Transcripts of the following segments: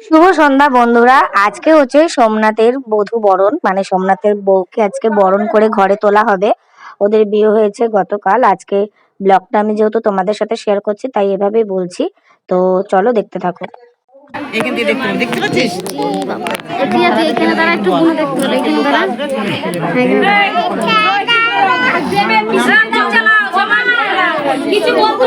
শুভ সন্ধ্যা বন্ধুরা আজকে হচ্ছে সোমনাথের বধূ বরণ মানে সোমনাথের বউকে আজকে বরণ করে ঘরে তোলা হবে ওদের বিয়ে হয়েছে গতকাল আজকে ব্লগটা আমি যেহেতু তোমাদের সাথে শেয়ার করছি তাই এভাবেই বলছি তো চলো দেখতে থাকো এখান দেখতে দেখতে পাচ্ছিস এখানে এখানে একটু দেখতে এখানে দাঁড়া কিছু বলতো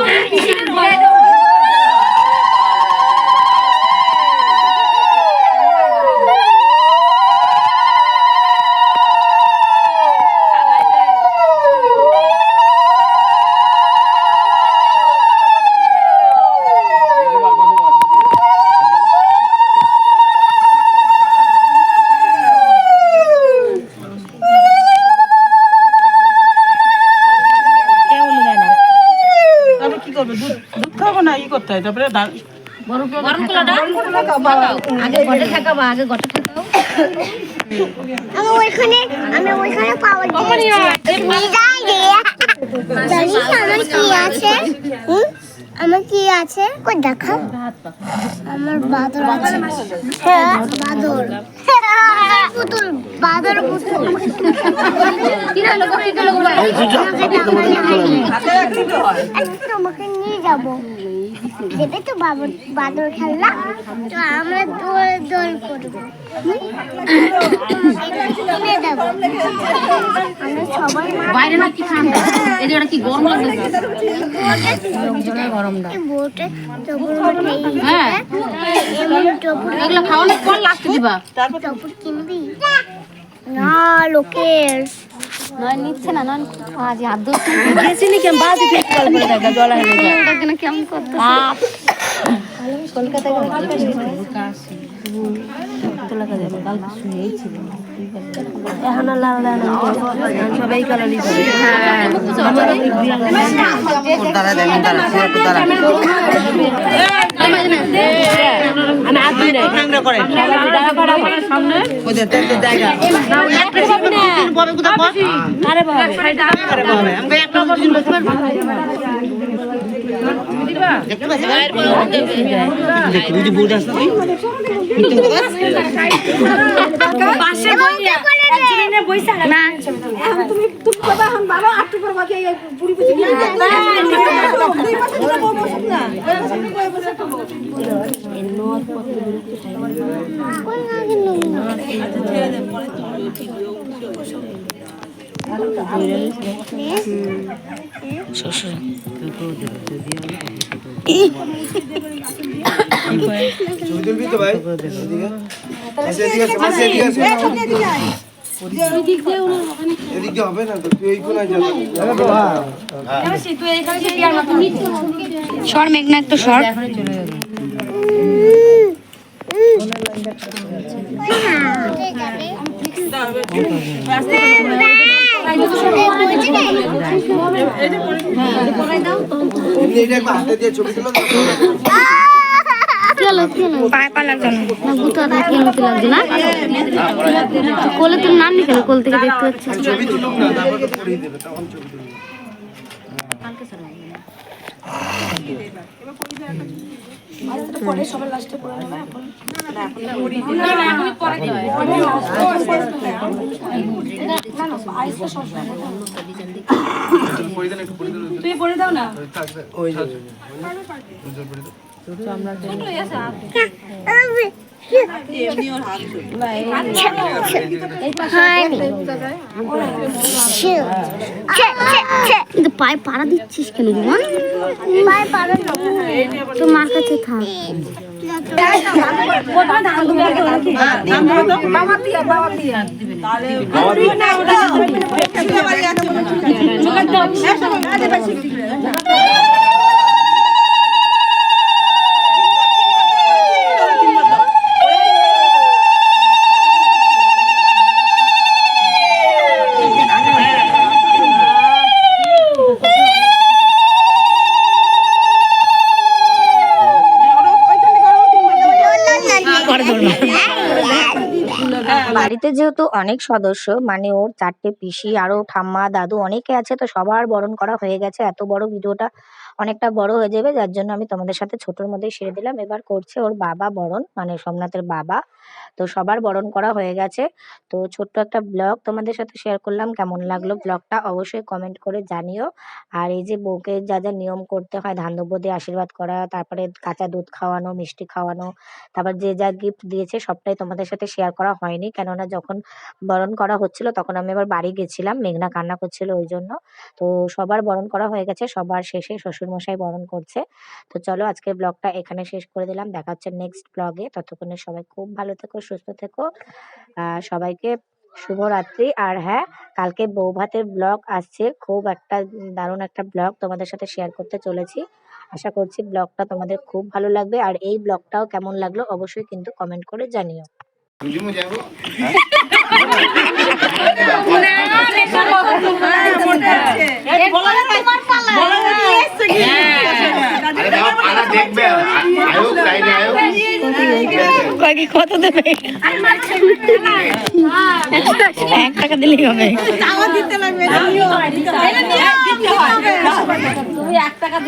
তাহলে কি করবে দুধ দুধ খাব না ই করতে হয় তারপরে দা- গরম কলাটা আগে ঘটে থাকাবা আগে ঘটে থাকাও আমি ওইখানে আমি ওইখানে পাওয়ার জানিস আমার কি আছে? হুম? আমার কি আছে? কই দেখা। আমার বাদর আছে। হ্যাঁ বাদর। পুতুল বাদর পুতুল। তোমাকে নিয়ে যাব। দেবে তো বাদর খেলনা তো আমরা দোল দোল করব। কিনে দেবো আমরা সবাই বাইরে না কি ঠান্ডা? এই যে কি গরম লাগছে? বোটে হ্যাঁ। এগুলো খাওয়ানোর পর লাস্টে দিবা। টপুর কিনবি? না লোকের। নয় নিচ্ছে না নয় আজ আদৌ গেছি নি কেমন বাজে ঠিক কল করে দেখা জল হয়ে যায় কেন কেমন করতে কলকাতা এখন লাল লাল সবাই কালালি তোর দ্বারা দেন দ্বারা সে একটু দ্বারা আমি আসবি না ঠান্ডা করে সামনে ওই যে তেল জায়গা ববে কোথায় বল বাবা করে ববে বসে দেখতে পাচ্ছিস দেখতে বুঝি না এদিকে হবে তো মেঘনা একটু সর কোলে তোর নাম নি কেন কোল থেকে দেখতে হচ্ছে ছবি তুলুক না? তারপর তো পড়িয়ে দেবে তখন ছবি তুলবে ওই যে, কিন্তু পায়ে পাড়া দিচ্ছিস কেন পায়ে তো মার কাছে থাক। বাড়িতে যেহেতু অনেক সদস্য মানে ওর চারটে পিসি আরও ঠাম্মা, দাদু অনেকে আছে, তো সবার বরণ করা হয়ে গেছে। এত বড় ভিডিওটা অনেকটা বড় হয়ে যাবে, যার জন্য আমি তোমাদের সাথে ছোটোর মধ্যে সেরে দিলাম। এবার করছে ওর বাবা বরণ মানে সোমনাথের বাবা। তো সবার বরণ করা হয়ে গেছে। তো ছোট্ট একটা ব্লগ তোমাদের সাথে শেয়ার করলাম। কেমন লাগল ব্লগটা অবশ্যই কমেন্ট করে জানিও। আর এই যে বউকে যা যা নিয়ম করতে হয়, ধান দিয়ে আশীর্বাদ করা, তারপরে কাঁচা দুধ খাওয়ানো, মিষ্টি খাওয়ানো, তারপর যে যা গিফট দিয়েছে, সবটাই তোমাদের সাথে শেয়ার করা হয়নি। কেননা যখন বরণ করা হচ্ছিল তখন আমি আবার বাড়ি গেছিলাম, মেঘনা কান্না করছিল ওই জন্য। তো সবার বরণ করা হয়ে গেছে, সবার শেষে শ্বশুরমশাই বরণ করছে। তো চলো আজকের ব্লগটা এখানে শেষ করে দিলাম, দেখা হচ্ছে নেক্সট ব্লগে ততক্ষণে সবাই খুব ভালো থেকো, সুস্থ থেকো। সবাইকে শুভরাত্রি। আর হ্যাঁ কালকে বৌভাতের ব্লগ আসছে, খুব একটা দারুণ একটা ব্লগ তোমাদের সাথে শেয়ার করতে চলেছি। আশা করছি ব্লগটা তোমাদের খুব ভালো লাগবে। আর এই ব্লগটাও কেমন লাগল অবশ্যই কিন্তু কমেন্ট করে জানিও। দেখবে আয়ুক তাই না আয়ুক এবার মা আসুক। না ওই দেখ বলাই দেখ একটা কথা